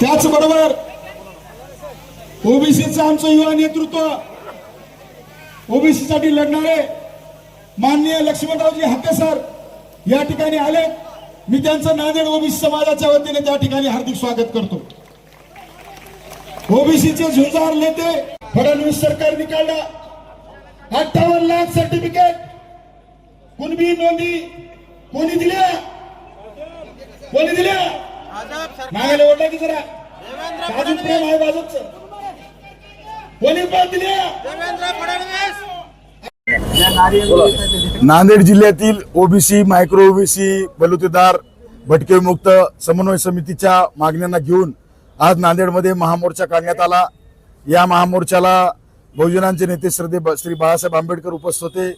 त्याचबरोबर ओबीसीचं आमचं युवा नेतृत्व ओबीसीसाठी लढणारे माननीय लक्ष्मणरावजी हाके सर या ठिकाणी आले मी त्यांचं नांदेड ओबीसी समाजाच्या वतीने त्या ठिकाणी हार्दिक स्वागत करतो. ओबीसीचे झुंजार नेते फडणवीस सरकारने काढला अठ्ठावन्न लाख सर्टिफिकेट कुणबी नोंदी? कोणी दिल्या? कोणी दिल्या? मागायला ओढला की जरा. बाजूत प्रेम आहे बाजूच. कोणी नांदेड जिल्ह्यातील ओबीसी मायक्रो ओबीसी बलुतेदार भटके मुक्त समन्वय समितीच्या मागण्यांना घेऊन आज नांदेडमध्ये महामोर्चा काढण्यात आला. या महामोर्चाला बहुजनांचे नेते श्रद्धे श्री बाळासाहेब आंबेडकर उपस्थित होते.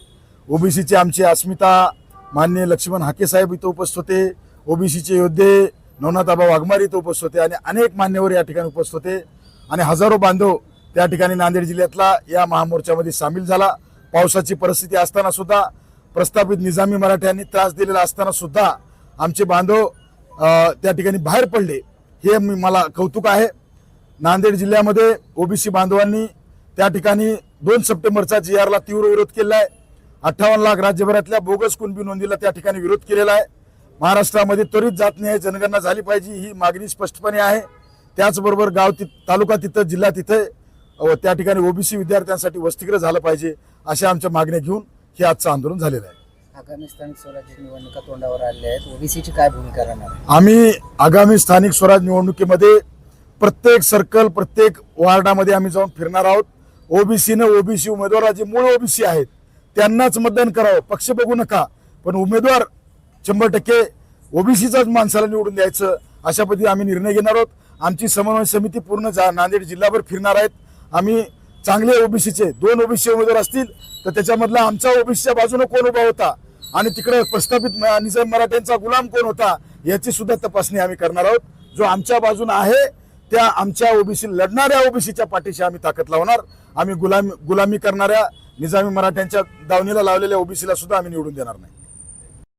ओबीसीचे आमचे अस्मिता मान्य लक्ष्मण हाके साहेब इथं उपस्थित होते. ओबीसीचे योद्धे नवनाथाबा वाघमारे इथं उपस्थित होते आणि अनेक मान्यवर या ठिकाणी उपस्थित होते. आणि हजारो बांधव त्या ठिकाणी नांदेड जिल्ह्यातला या महामोर्चामध्ये सामील झाला. पावसाची परिस्थिती असताना सुद्धा प्रस्थापित निजामी मराठ्यांनी त्रास दिलेला असताना सुद्धा आमचे बांधव त्या ठिकाणी बाहेर पडले. हे मी- मला कौतुक आहे. नांदेड जिल्ह्यामध्ये ओबीसी बांधवांनी त्या ठिकाणी दोन सप्टेंबरचा जी आरला तीव्र विरोध केला आहे. अठ्ठावन्न लाख राज्यभरातल्या बोगस कुणबी नोंदीला त्या ठिकाणी विरोध केलेला आहे. महाराष्ट्रामध्ये त्वरित जात जातनीय जनगणना झाली पाहिजे ही मागणी स्पष्टपणे आहे. त्याचबरोबर गाव ति तालुका तिथं जिल्हा तिथे व त्या ठिकाणी ओबीसी विद्यार्थ्यांसाठी वसतिगृह झालं पाहिजे अशा आमच्या मागण्या घेऊन हे आजचं आंदोलन झालेलं आहे. आगामी स्थानिक स्वराज्य निवडणुका तोंडावर आल्या आहेत. ओबीसीची काय भूमिका राहणार? आम्ही आगामी स्थानिक स्वराज निवडणुकीमध्ये प्रत्येक सर्कल प्रत्येक वॉर्डामध्ये आम्ही जाऊन फिरणार आहोत. ओबीसीनं ओबीसी उमेदवार जे मूळ ओबीसी आहेत त्यांनाच मतदान करावं. पक्ष बघू नका पण उमेदवार शंभर टक्के ओबीसीचाच माणसाला निवडून द्यायचं अशा पद्धतीने आम्ही निर्णय घेणार आहोत. आमची समन्वय समिती पूर्ण जा नांदेड जिल्हाभर फिरणार आहेत. आम्ही चांगले ओबीसीचे दोन ओबीसी उमेदवार असतील तर त्याच्यामधला आमचा ओबीसीच्या बाजूने कोण उभा होता? आणि तिकडे प्रस्थापित निजाम मराठ्यांचा गुलाम कोण होता? याची सुद्धा तपासणी आम्ही करणार आहोत. जो आमच्या बाजूने आहे त्या आमच्या ओबीसी लढणाऱ्या ओबीसीच्या पाठीशी आम्ही ताकद लावणार. आम्ही गुलामी गुलामी करणाऱ्या निजामी मराठ्यांच्या दावणीला लावलेल्या ओबीसीला सुद्धा आम्ही निवडून देणार नाही.